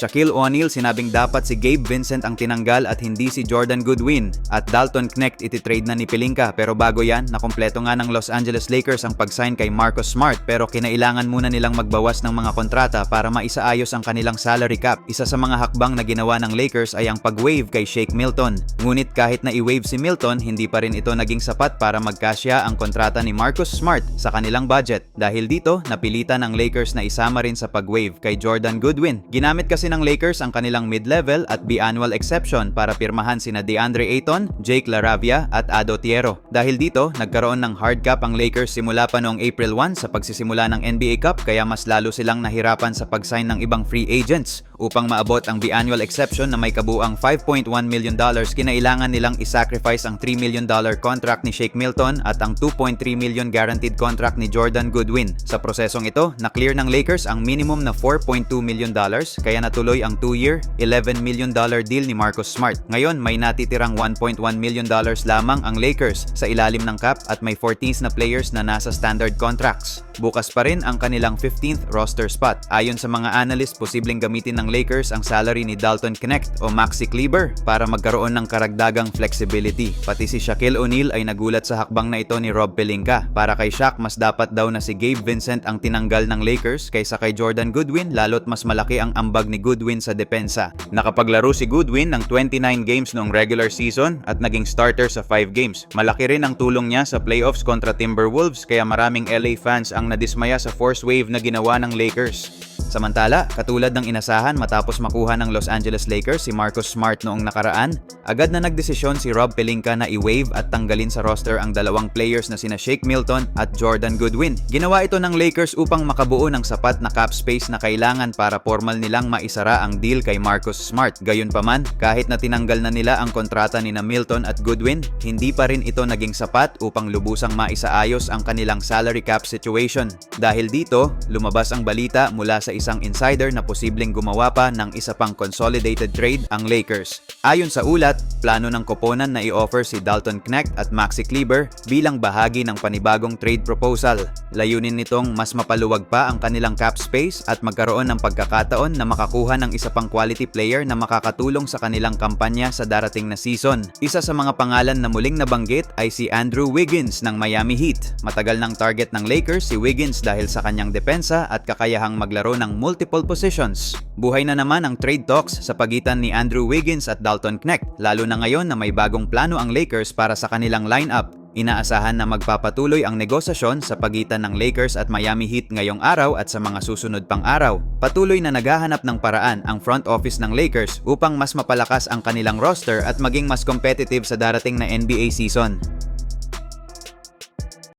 Shaquille O'Neal sinabing dapat si Gabe Vincent ang tinanggal at hindi si Jordan Goodwin. At Dalton Knecht ititrade na ni Pelinka pero bago yan, nakumpleto nga ng Los Angeles Lakers ang pag-sign kay Marcus Smart pero kinailangan muna nilang magbawas ng mga kontrata para maisaayos ang kanilang salary cap. Isa sa mga hakbang na ginawa ng Lakers ay ang pag-waive kay Shake Milton. Ngunit kahit na i-waive si Milton, hindi pa rin ito naging sapat para magkasya ang kontrata ni Marcus Smart sa kanilang budget. Dahil dito, napilitan ng Lakers na isama rin sa pag-waive kay Jordan Goodwin. Ginamit kasi ng Lakers ang kanilang mid-level at biannual exception para pirmahan sina DeAndre Ayton, Jake LaRavia at Ado Tiero. Dahil dito, nagkaroon ng hard cap ang Lakers simula pa noong April 1 sa pagsisimula ng NBA Cup kaya mas lalo silang nahirapan sa pag-sign ng ibang free agents. Upang maabot ang biannual exception na may kabuang 5.1 million dollars, kinailangan nilang isacrifice ang 3 million dollar contract ni Shake Milton at ang 2.3 million guaranteed contract ni Jordan Goodwin. Sa prosesong ito, na-clear ng Lakers ang minimum na 4.2 million dollars kaya natuloy ang 2-year, 11 million dollar deal ni Marcus Smart. Ngayon, may natitirang 1.1 million dollars lamang ang Lakers sa ilalim ng cap at may 14 na players na nasa standard contracts. Bukas pa rin ang kanilang 15th roster spot. Ayon sa mga analyst, posibleng gamitin ng Lakers ang salary ni Dalton Knecht o Maxi Kleber para magkaroon ng karagdagang flexibility. Pati si Shaquille O'Neal ay nagulat sa hakbang na ito ni Rob Pelinka. Para kay Shaq, mas dapat daw na si Gabe Vincent ang tinanggal ng Lakers kaysa kay Jordan Goodwin lalo't mas malaki ang ambag ni Goodwin sa depensa. Nakapaglaro si Goodwin ng 29 games noong regular season at naging starter sa 5 games. Malaki rin ang tulong niya sa playoffs kontra Timberwolves kaya maraming LA fans ang nadismaya sa force wave na ginawa ng Lakers. Samantala, katulad ng inasahan matapos makuha ng Los Angeles Lakers si Marcus Smart noong nakaraan, agad na nagdesisyon si Rob Pelinka na i-waive at tanggalin sa roster ang dalawang players na sina Shake Milton at Jordan Goodwin. Ginawa ito ng Lakers upang makabuo ng sapat na cap space na kailangan para formal nilang maisara ang deal kay Marcus Smart. Gayunpaman, kahit na tinanggal na nila ang kontrata ni na Milton at Goodwin, hindi pa rin ito naging sapat upang lubusang maisaayos ang kanilang salary cap situation. Dahil dito, lumabas ang balita mula sa isang insider na posibleng gumawa pa ng isa pang consolidated trade ang Lakers. Ayon sa ulat, plano ng koponan na i-offer si Dalton Knecht at Maxi Kleber bilang bahagi ng panibagong trade proposal. Layunin nitong mas mapaluwag pa ang kanilang cap space at magkaroon ng pagkakataon na makakuha ng isa pang quality player na makakatulong sa kanilang kampanya sa darating na season. Isa sa mga pangalan na muling nabanggit ay si Andrew Wiggins ng Miami Heat. Matagal ng target ng Lakers si Wiggins dahil sa kanyang depensa at kakayahang maglaro ng multiple positions. Buhay na naman ang trade talks sa pagitan ni Andrew Wiggins at Dalton Knecht, lalo na ngayon na may bagong plano ang Lakers para sa kanilang lineup. Inaasahan na magpapatuloy ang negosasyon sa pagitan ng Lakers at Miami Heat ngayong araw at sa mga susunod pang araw. Patuloy na naghahanap ng paraan ang front office ng Lakers upang mas mapalakas ang kanilang roster at maging mas competitive sa darating na NBA season.